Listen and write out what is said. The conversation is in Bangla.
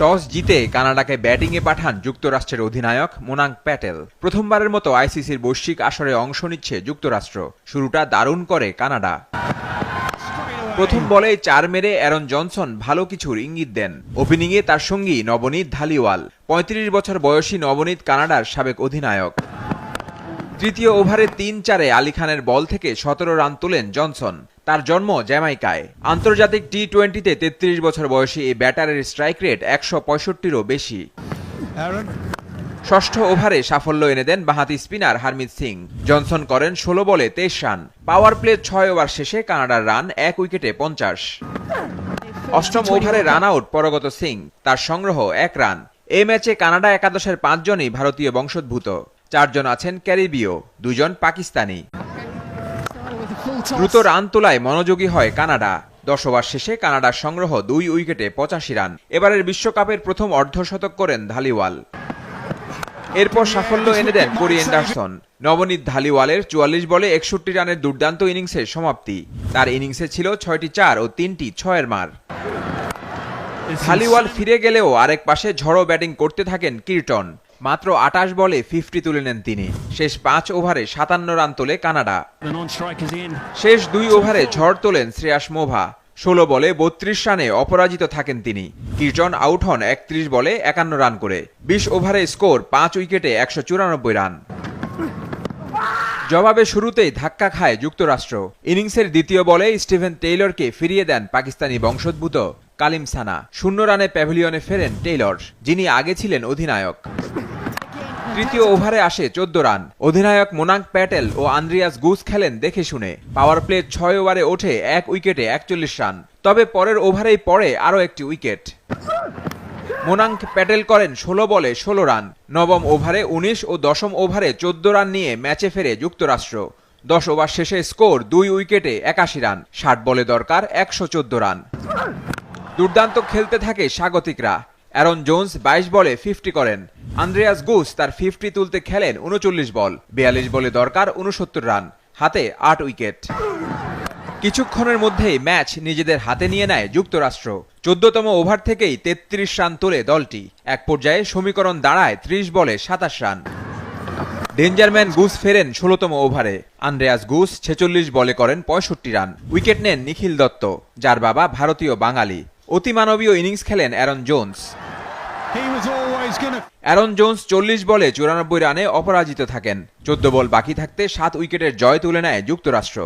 টস জিতে কানাডাকে ব্যাটিংয়ে পাঠান যুক্তরাষ্ট্রের অধিনায়ক মোনাঙ্ক প্যাটেল। প্রথমবারের মতো আইসিসির বৈশ্বিক আসরে অংশ নিচ্ছে যুক্তরাষ্ট্র। শুরুটা দারুণ করে কানাডা। প্রথম বলে চার মেরে অ্যারন জনসন ভালো কিছুর ইঙ্গিত দেন। ওপেনিংয়ে তার সঙ্গী নবনীত ধালিওয়াল। পঁয়ত্রিশ বছর বয়সী নবনীত কানাডার সাবেক অধিনায়ক। তৃতীয় ওভারে তিন চারে আলী খানের বল থেকে সতেরো রান তোলেন জনসন। তার জন্ম জ্যামাইকায়। আন্তর্জাতিক টি টোয়েন্টিতে তেত্রিশ বছর বয়সী এই ব্যাটারের স্ট্রাইক রেট একশো পঁয়ষট্টিরও বেশি। ষষ্ঠ ওভারে সাফল্য এনে দেন বাহাতি স্পিনার হারমিত সিং। জনসন করেন ষোলো বলে তেইশ রান। পাওয়ার প্লে ছয় ওভার শেষে কানাডার রান এক উইকেটে পঞ্চাশ। অষ্টম ওভারে রান আউট পরগত সিং। তার সংগ্রহ এক রান। এই ম্যাচে কানাডা একাদশের পাঁচজনই ভারতীয় বংশোদ্ভূত। চারজন আছেন ক্যারিবীয় দুজন পাকিস্তানি। দ্রুত রান তোলায় মনোযোগী হয় কানাডা। দশ ওভার শেষে কানাডার সংগ্রহ দুই উইকেটে পঁচাশি রান। এবারের বিশ্বকাপের প্রথম অর্ধশতক করেন ধালিওয়াল। এরপর সাফল্য এনে দেন কোরি অ্যান্ডারসন নবনীত ধালিওয়ালের চুয়াল্লিশ বলে একষট্টি রানের দুর্দান্ত ইনিংসের সমাপ্তি। তার ইনিংসে ছিল ছয়টি চার ও তিনটি ছয়ের মার। ধালিওয়াল ফিরে গেলেও আরেক পাশে ঝড়ো ব্যাটিং করতে থাকেন কির্টন। মাত্র আটাশ বলে ফিফটি তুলে নেন তিনি। শেষ পাঁচ ওভারে সাতান্ন রান তোলে কানাডা. শেষ দুই ওভারে ঝড় তোলেন শ্রেয়াস মোভা। ষোলো বলে বত্রিশ রানে অপরাজিত থাকেন তিনি। কির্টন আউট হন একত্রিশ বলে একান্ন রান করে। বিশ ওভারে স্কোর পাঁচ উইকেটে একশো চুরানব্বই রান। জবাবে শুরুতেই ধাক্কা খায় যুক্তরাষ্ট্র। ইনিংসের দ্বিতীয় বলে স্টিভেন টেইলরকে ফিরিয়ে দেন পাকিস্তানি বংশোদ্ভূত। কালিম সানা। শূন্য রানে প্যাভিলিয়নে ফেরেন টেইলর, যিনি আগে ছিলেন অধিনায়ক। তৃতীয় ওভারে আসে চোদ্দ রান। অধিনায়ক মোনাঙ্ক প্যাটেল ও আন্দ্রিয়াস গুস খেলেন দেখে শুনে। পাওয়ার প্লে ছয় ওভারে ওঠে এক উইকেটে একচল্লিশ রান। তবে পরের ওভারেই পড়ে আরও একটি উইকেট। মোনাঙ্ক প্যাটেল করেন ষোলো বলে ষোলো রান। নবম ওভারে উনিশ ও দশম ওভারে চোদ্দ রান নিয়ে ম্যাচে ফেরে যুক্তরাষ্ট্র। দশ ওভার শেষে স্কোর দুই উইকেটে একাশি রান। ষাট বলে দরকার একশো চোদ্দ রান। দুর্দান্ত খেলতে থাকে স্বাগতিকরা। অ্যারন জোন্স বাইশ বলে ফিফটি করেন। আন্দ্রেয়াস গুস তার ফিফটি তুলতে খেলেন উনচল্লিশ বল। বিয়াল্লিশ বলে দরকার উনসত্তর রান। হাতে আট উইকেট। কিছুক্ষণের মধ্যেই ম্যাচ নিজেদের হাতে নিয়ে নেয় যুক্তরাষ্ট্র। চোদ্দতম ওভার থেকেই তেত্রিশ রান তোলে দলটি। এক পর্যায়ে সমীকরণ দাঁড়ায় ত্রিশ বলে সাতাশ রান। ডেঞ্জারম্যান গুস ফেরেন ষোলোতম ওভারে। আন্দ্রেয়াস গুস ছেচল্লিশ বলে করেন পঁয়ষট্টি রান। উইকেট নেন নিখিল দত্ত, যার বাবা ভারতীয় বাঙালি। অতিমানবীয় ইনিংস খেলেন অ্যারন জোন্স. অ্যারন জোন্স চল্লিশ বলে চুরানব্বই রানে অপরাজিত থাকেন চোদ্দ বল বাকি থাকতে সাত উইকেটের জয় তুলে নেয় যুক্তরাষ্ট্র